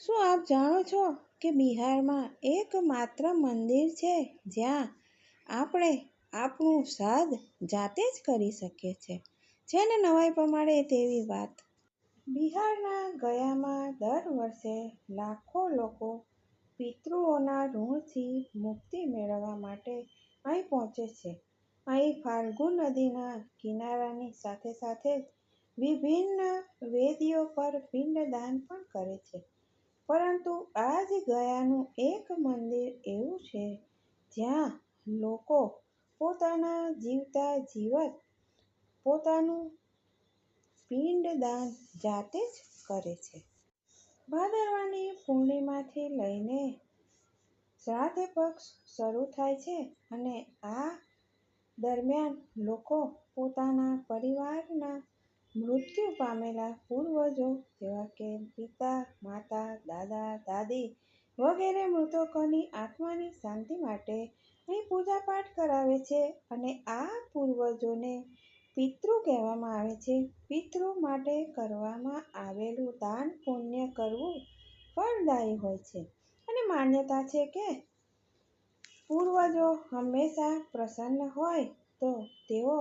શું આપ જાણો છો કે બિહારમાં એકમાત્ર મંદિર છે જ્યાં આપણે આપણું શ્રાદ્ધ જાતે જ કરી શકીએ છીએ? છે ને નવાઈ પમાડે તેવી વાત! બિહારના ગયામાં દર વર્ષે લાખો લોકો પિતૃઓના ઋણથી મુક્તિ મેળવવા માટે અહીં પહોંચે છે. અહીં ફાલ્ગુ નદીના કિનારાની સાથે સાથે જ વિભિન્ન વેદીઓ પર પિંડદાન પણ કરે છે. પરંતુ આજ ગયાનું એક મંદિર એવું છે, જ્યાં લોકો પોતાના જીવતા જીવત પોતાનું પિંડદાન જાતે જ કરે છે. ભાદરવાની પૂર્ણિમાથી લઈને શ્રાદ્ધ પક્ષ શરૂ થાય છે અને આ દરમિયાન લોકો પોતાના પરિવારના મૃત્યુ પામેલા પૂર્વજો જેવા કે પિતા, માતા, દાદા, દાદી વગેરે મૃતકોની આત્માની શાંતિ માટે અહીં પૂજાપાઠ કરાવે છે અને આ પૂર્વજોને પિતૃ કહેવામાં આવે છે. પિતૃ માટે કરવામાં આવેલું દાન પુણ્ય કરવું ફળદાયી હોય છે અને માન્યતા છે કે પૂર્વજો હંમેશા પ્રસન્ન હોય તો તેઓ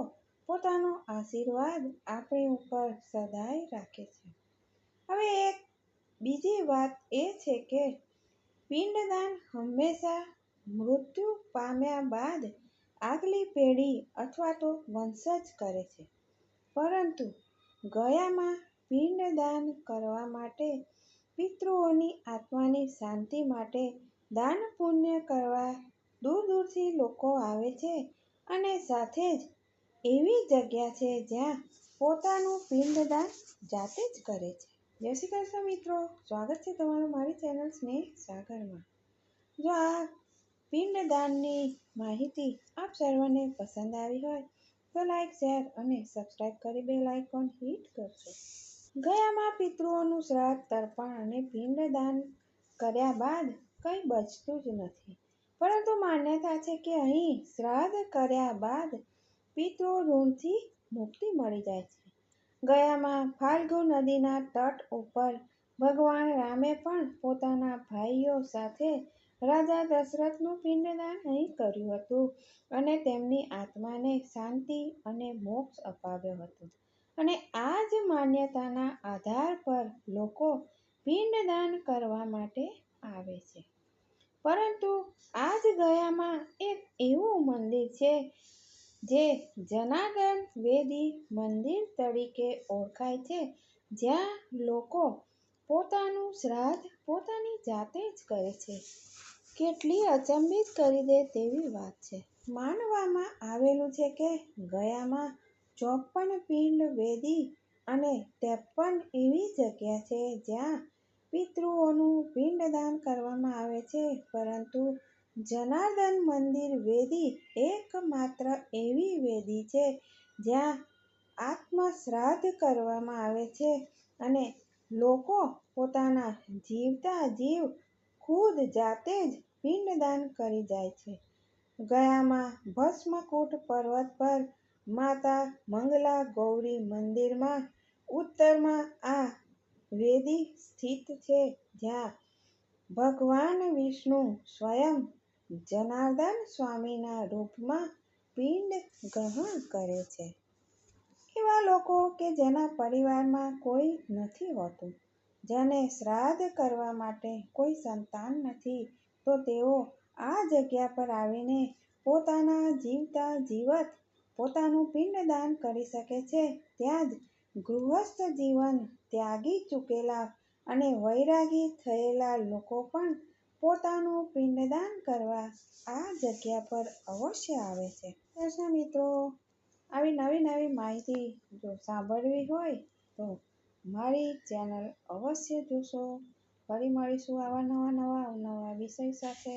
પોતાનો આશીર્વાદ આપણી ઉપર સદાય રાખે છે. હવે એક બીજી વાત એ છે કે પિંડદાન હંમેશા મૃત્યુ પામ્યા બાદ આગલી પેઢી અથવા તો વંશજ કરે છે. પરંતુ ગયામાં પિંડદાન કરવા માટે પિતૃઓની આત્માની શાંતિ માટે દાન પુણ્ય કરવા દૂર દૂરથી લોકો આવે છે અને સાથે જ એવી જગ્યા છે જ્યાં પોતાનું પિંડદાન જાતે જ કરે છે. જય શ્રી કૃષ્ણ મિત્રો! સ્વાગત છે તમારું મારી ચેનલ સ્નેહ સાગરમાં. જો આ પિંડદાનની માહિતી આપ સર્વને પસંદ આવી હોય તો લાઈક, શેર અને સબસ્ક્રાઈબ કરી બે લાઇકોન હિટ કરજો. ગયામાં પિતૃઓનું શ્રાદ્ધ, તર્પણ અને પિંડદાન કર્યા બાદ કંઈ બચતું જ નથી. પરંતુ માન્યતા છે કે અહીં શ્રાદ્ધ કર્યા બાદ પિતૃ ઋણથી મુક્તિ મળી જાય છે. ગયામાં ફાલ્ગુ નદીના તટ ઉપર ભગવાન રામે પણ પોતાના ભાઈઓ સાથે રાજા દશરથનું પિંડદાન અહીં કર્યું હતું અને તેમની આત્માને શાંતિ અને મોક્ષ અપાવ્યો હતો અને આ જ માન્યતાના આધાર પર લોકો પિંડદાન કરવા માટે આવે છે. પરંતુ આ જ ગયામાં એક એવું મંદિર છે જે જનાર્દન વેદી મંદિર તરીકે ઓળખાય છે, જ્યાં લોકો પોતાનું શ્રાદ્ધ પોતાની જાતે જ કરે છે. કેટલી અચંબિત કરી દે તેવી વાત છે. માનવામાં આવેલું છે કે ગયામાં ચોપન પિંડ વેદી અને ત્રેપન એવી જગ્યા છે જ્યાં પિતૃઓનું પિંડદાન કરવામાં આવે છે. પરંતુ જનાર્દન મંદિર વેદી એકમાત્ર એવી વેદી છે જ્યાં આત્મશ્રાદ્ધ કરવામાં આવે છે અને લોકો પોતાના જીવતા જીવ ખુદ જાતે જ પિંડદાન કરી જાય છે. ગયામાં ભસ્મકૂટ પર્વત પર માતા મંગલા ગૌરી મંદિરમાં ઉત્તરમાં આ વેદી સ્થિત છે જ્યાં ભગવાન વિષ્ણુ સ્વયં જનાર્દન સ્વામીના રૂપમાં પિંડ ગ્રહણ કરે છે. એવા લોકો કે જેના પરિવારમાં કોઈ નથી હોતું, જેને શ્રાદ્ધ કરવા માટે કોઈ સંતાન નથી તો તેઓ આ જગ્યા પર આવીને પોતાના જીવતા જીવત પોતાનું પિંડદાન કરી શકે છે. ત્યાં જ ગૃહસ્થ જીવન ત્યાગી ચૂકેલા અને વૈરાગી થયેલા લોકો પણ પોતાનું પિંડદાન કરવા આ જગ્યા પર અવશ્ય આવે છે. કૃષ્ણ મિત્રો, આવી નવી નવી માહિતી જો સાંભળવી હોય તો મારી ચેનલ અવશ્ય જોશો. ફરી મળીશું આવા નવા નવા નવા વિષય સાથે.